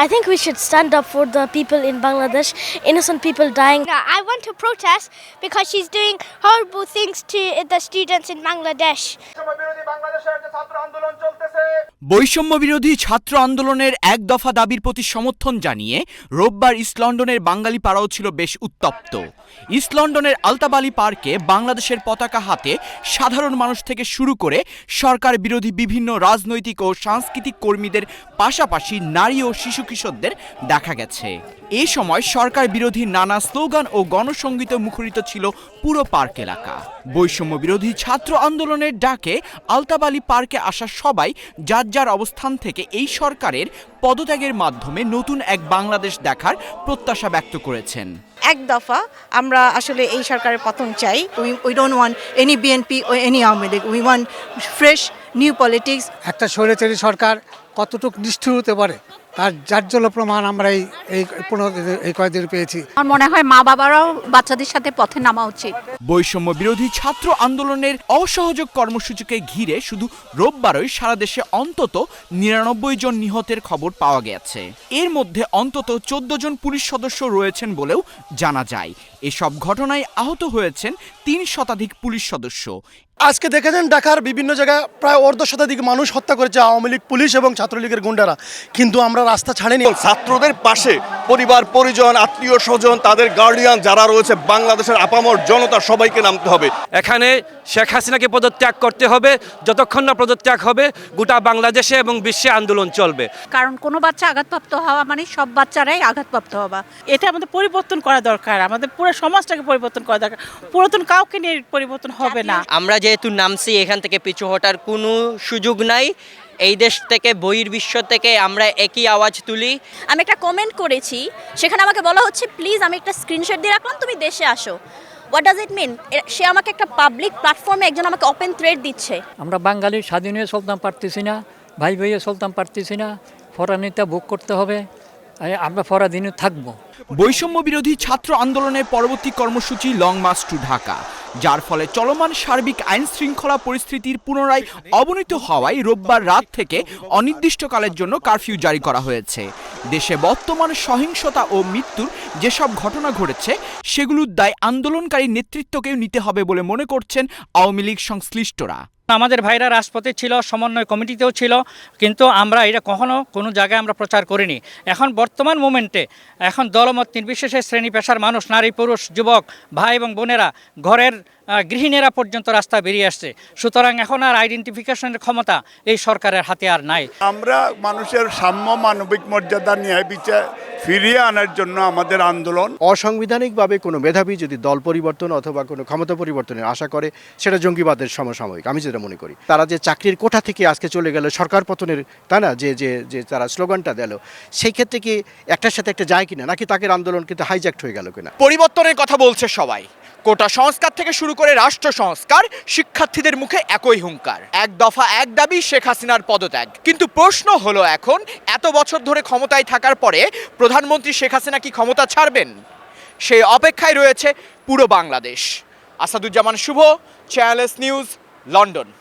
I think we should stand up for the people in Bangladesh, innocent people dying. I want to protest because she's doing horrible things to the students in Bangladesh. বৈষম্য বিরোধী ছাত্র আন্দোলনের এক দফা দাবির প্রতি সমর্থন জানিয়ে রোববার ইস্ট লন্ডনের বাঙালি পাড়াও ছিল বেশ উত্তপ্ত। ইস্ট লন্ডনের আলতাবালি পার্কে বাংলাদেশের পতাকা হাতে সাধারণ মানুষ থেকে শুরু করে সরকার বিরোধী বিভিন্ন রাজনৈতিক ও সাংস্কৃতিক কর্মীদের পাশাপাশি নারী ও শিশু কিশোরদের দেখা গেছে। এ সময় সরকার বিরোধী নানা স্লোগান ও গণসঙ্গীত মুখরিত ছিল পুরো পার্ক এলাকা। বৈষম্য বিরোধী ছাত্র আন্দোলনের ডাকে আলতাবালি পার্কে আসা সবাই যার যার অবস্থান থেকে এই সরকারের পদত্যাগের মাধ্যমে নতুন এক বাংলাদেশ দেখার প্রত্যাশা ব্যক্ত করেছেন। এক দফা আমরা আসলে এই সরকারের পতন চাই। We we don't want any BNP O any Awami League we want fresh new politics একটা স্বৈরাচারী সরকার কতটুকু নিষ্ঠুর হতে পারে? তার জাজ্জল প্রমাণ আমরা এই এই পনেরো এই কয়েকদিন পেয়েছি। আমার মনে হয় মা বাবারাও বাচ্চাদের সাথে পথে নামা উচিত। বৈষম্য বিরোধী ছাত্র আন্দোলনের অসহযোগ কর্মসূচিকে ঘিরে শুধু রোববারই সারা দেশে অন্তত নিরানব্বই জন নিহতের খবর পাওয়া গেছে। এর মধ্যে অন্তত চোদ্দ জন পুলিশ সদস্য রয়েছেন বলেও জানা যায়। এসব ঘটনায় আহত হয়েছেন তিন শতাধিক পুলিশ সদস্য। আজকে দেখেছেন ঢাকার বিভিন্ন জায়গায় প্রায় অর্ধ শতাধিক মানুষ হত্যা করেছে আওয়ামী লীগ পুলিশ এবং ছাত্রলীগের গুন্ডারা। কিন্তু আমরা রাস্তা ছাড়িনি। ছাত্রদের পাশে পরিবার পরিজন আত্মীয় স্বজন তাদের গার্ডিয়ান যারা রয়েছে বাংলাদেশের আপামর জনতা সবাইকে নামতে হবে। এখানে শেখ হাসিনাকে পদত্যাগ করতে হবে যতক্ষণ না পদত্যাগ হবে গোটা বাংলাদেশে এবং বিশ্বে আন্দোলন চলবে। কারণ কোনো বাচ্চা আঘাতপ্রাপ্ত হওয়া মানে সব বাচ্চারাই আঘাতপ্রাপ্ত হওয়া। এটা আমাদের পরিবর্তন করা দরকার আমাদের পুরো সমাজটাকে পরিবর্তন করা দরকার। পুরাতন কাউকে নিয়ে পরিবর্তন হবে না। আমরা যেহেতু নামছি এখান থেকে পিছু হটার কোনো সুযোগ নাই। এই দেশ থেকে বহির্বিশ্ব থেকে আমরা একই আওয়াজ তুলি। আমি একটা কমেন্ট করেছি সেখানে আমাকে বলা হচ্ছে প্লিজ আমি একটা স্ক্রিনশট দিয়ে রাখলাম তুমি দেশে আসো। হোয়াট ডাজ ইট মিন সে আমাকে একটা পাবলিক প্ল্যাটফর্মে একজন আমাকে ওপেন থ্রেড দিচ্ছে। আমরা বাঙালি স্বাধীন হয়ে চলতাম পারতেছি না ভাই ভাইয়ে চলতাম পারতেছি না ফরানিটা বুক করতে হবে। আমরা ফরাদিনে থাকব। বৈষম্য বিরোধী ছাত্র আন্দোলনের পরবর্তী কর্মসূচি লং মার্চ টু ঢাকা, যার ফলে চলমান সার্বিক আইন শৃঙ্খলা পরিস্থিতির পুনরায় অবনীত হওয়ায় রোববার রাত থেকে অনির্দিষ্টকালের জন্য কারফিউ জারি করা হয়েছে। দেশে বর্তমান সহিংসতা ও মৃত্যুর যেসব ঘটনা ঘটেছে, সেগুলোর দায় আন্দোলনকারী নেতৃত্বকেও নিতে হবে বলে মনে করছেন আওয়ামী লীগ সংশ্লিষ্টরা। আমাদের ভাইরা রাজপথে ছিল, সমন্বয় কমিটিতেও ছিল, কিন্তু আমরা এটা কখনো কোনো জায়গায় আমরা প্রচার করিনি। এখন বর্তমান মোমেন্টে এখন দলমত নির্বিশেষে শ্রেণি পেশার মানুষ, নারী, পুরুষ, যুবক, ভাই এবং বোনেরা ঘরের গৃহিণীরা পর্যন্ত রাস্তা বেরিয়ে আসছে। সুতরাং এখন আর আইডেন্টিফিকেশনের ক্ষমতা এই সরকারের হাতে আর নাই। আমরা মানুষের সাম্য মানবিক মর্যাদা ন্যায় বিচার ফিরিয়ে আনার জন্য আমাদের আন্দোলন। অসাংবিধানিকভাবে কোনো মেধাবী যদি দল পরিবর্তন অথবা কোনো ক্ষমতা পরিবর্তনের আশা করে সেটা জঙ্গিবাদের সমসাময়িক আমি যেটা মনে করি। তারা যে চাকরির কোঠা থেকে আজকে চলে গেল সরকার পতনের তাই না যে যে যে তারা স্লোগানটা দিল সেই ক্ষেত্রে কি একটার সাথে একটা যায় কিনা? নাকি তাকে আন্দোলন কিন্তু হাইজ্যাক্ট হয়ে গেল কিনা? পরিবর্তনের কথা বলছে সবাই। কোটা সংস্কার থেকে শুরু করে রাষ্ট্র সংস্কার, শিক্ষার্থীদের মুখে একই হুঙ্কার। এক দফা এক দাবি শেখ হাসিনার পদত্যাগ। কিন্তু প্রশ্ন হলো এখন, এত বছর ধরে ক্ষমতায় থাকার পরে প্রধানমন্ত্রী শেখ হাসিনা কি ক্ষমতা ছাড়বেন? সেই অপেক্ষায় রয়েছে পুরো Bangladesh. Asaduzzaman Shuvo channel S news London